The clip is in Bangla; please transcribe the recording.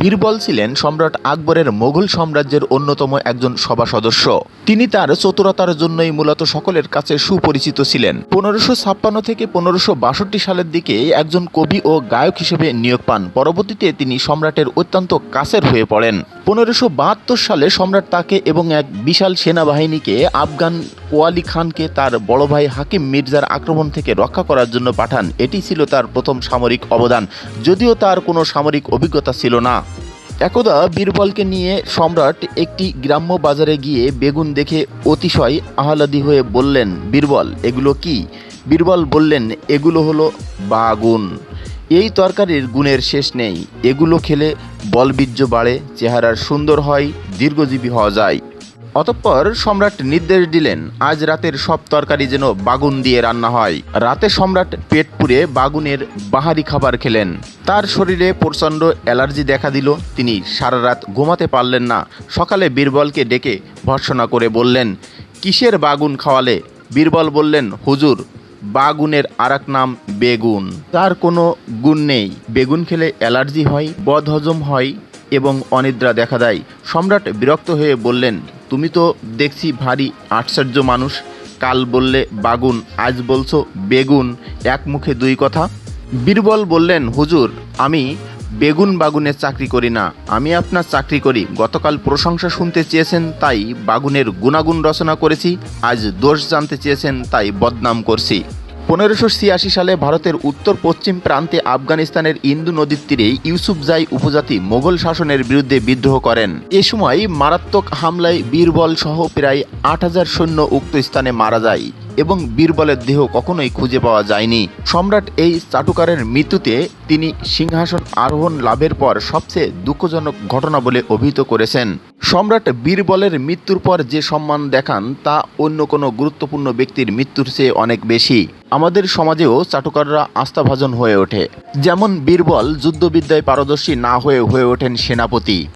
বীরবল ছিলেন সম্রাট আকবরের মোগল সাম্রাজ্যের অন্যতম একজন সভা সদস্য। তিনি তার চতুরতার জন্যই মূলত সকলের কাছে সুপরিচিত ছিলেন। পনেরোশো ছাপ্পান্ন থেকে পনেরোশো বাষট্টি সালের দিকে একজন কবি ও গায়ক হিসেবে নিয়োগ পান। পরবর্তীতে তিনি সম্রাটের অত্যন্ত কাছের হয়ে পড়েন। পনেরোশো সালে সম্রাট তাকে এবং এক বিশাল সেনাবাহিনীকে আফগান কোয়ালি খানকে তার বড় ভাই হাকিম মির্জার আক্রমণ থেকে রক্ষা করার জন্য পাঠান। এটি ছিল তার প্রথম সামরিক অবদান। যদিও তার কোনো সামরিক অভিজ্ঞতা ছিল না। একদা বীরবলকে নিয়ে সম্রাট একটি গ্রাম্য বাজারে গিয়ে বেগুন দেখে অতিশয় আহ্লাদি হয়ে বললেন, বীরবল, এগুলো কি? বীরবল বললেন, এগুলো হলো বাগুন। এই তরকারির গুণের শেষ নেই। এগুলো খেলে বলবীর্য বাড়ে, চেহারার সুন্দর হয়, দীর্ঘজীবী হওয়া যায়। অতঃপর সম্রাট নির্দেশ দিলেন, আজ রাতের সব তরকারি যেন বাগুন দিয়ে রান্না হয়। রাতে সম্রাট পেট পুড়ে বাগুনের বাহারি খাবার খেলেন। তার শরীরে প্রচণ্ড অ্যালার্জি দেখা দিল। তিনি সারা রাত ঘুমাতে পারলেন না। সকালে বীরবলকে ডেকে ভর্সনা করে বললেন, কিসের বাগুন খাওয়ালে? বীরবল বললেন, হুজুর, বাগুনের আরেক নাম বেগুন। তার কোনো গুণ নেই। বেগুন খেলে অ্যালার্জি হয়, বদহজম হয় এবং অনিদ্রা দেখা দেয়। সম্রাট বিরক্ত হয়ে বললেন তুমি তো দেখছি ভারী আশ্চর্য মানুষ। কাল বললে বাগুন, আজ বলছো বেগুন। এক মুখে দুই কথা। বীরবল বললেন, হুজুর, আমি বেগুন বাগুনের চাকরি করি না। আমি আপনার চাকরি করি। গতকাল প্রশংসা শুনতে চেয়েছেন, তাই বাগুনের গুণাগুণ রচনা করেছি। আজ দোষ জানতে চেয়েছেন, তাই বদনাম করছি। পনেরোশো ছিয়াশি সালে ভারতের উত্তর পশ্চিম প্রান্তে আফগানিস্তানের ইন্দু নদীর তীরে ইউসুফজাই উপজাতি মোগল শাসনের বিরুদ্ধে বিদ্রোহ করেন। এ সময় মারাত্মক হামলায় বীরবল সহ প্রায় আট হাজার সৈন্য উক্ত স্থানে মারা যায় এবং বীরবলের দেহ কখনোই খুঁজে পাওয়া যায়নি। সম্রাট এই চাটুকারের মৃত্যুতে তিনি সিংহাসন আরোহণ লাভের পর সবচেয়ে দুঃখজনক ঘটনা বলে অভিহিত করেছেন। সম্রাট বীরবলের মৃত্যুর পর যে সম্মান দেখান, তা অন্য কোনো গুরুত্বপূর্ণ ব্যক্তির মৃত্যুর চেয়ে অনেক বেশি। আমাদের সমাজেও চাটুকাররা আস্থাভাজন হয়ে ওঠে। যেমন বীরবল যুদ্ধবিদ্যায় পারদর্শী না হয়ে হয়ে ওঠেন সেনাপতি।